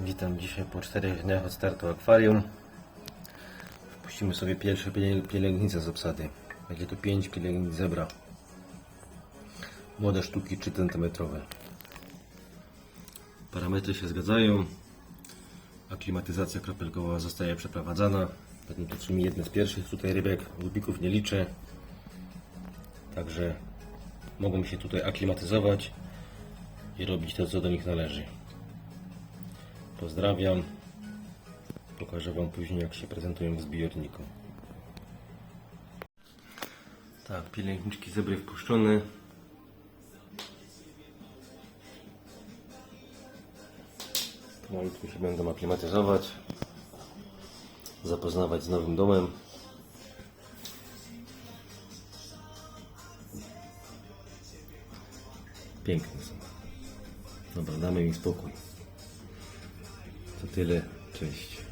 Witam dzisiaj po czterech dniach od startu akwarium. Wpuścimy sobie pierwsze pielęgnice z obsady. Będzie to 5 pielęgnic zebra. Młode sztuki 3 cm. Parametry się zgadzają. Aklimatyzacja kropelkowa zostaje przeprowadzana. Będą to w jedne z pierwszych tutaj rybek. Lubików nie liczę. Także mogą się tutaj aklimatyzować i robić to, co do nich należy. Pozdrawiam. Pokażę Wam później, jak się prezentują w zbiorniku. Tak, pielęgniczki zebry wpuszczone. Pomalutku się będą aklimatyzować. Zapoznawać z nowym domem. Piękne są. Dobra, damy im spokój. To tyle. Cześć.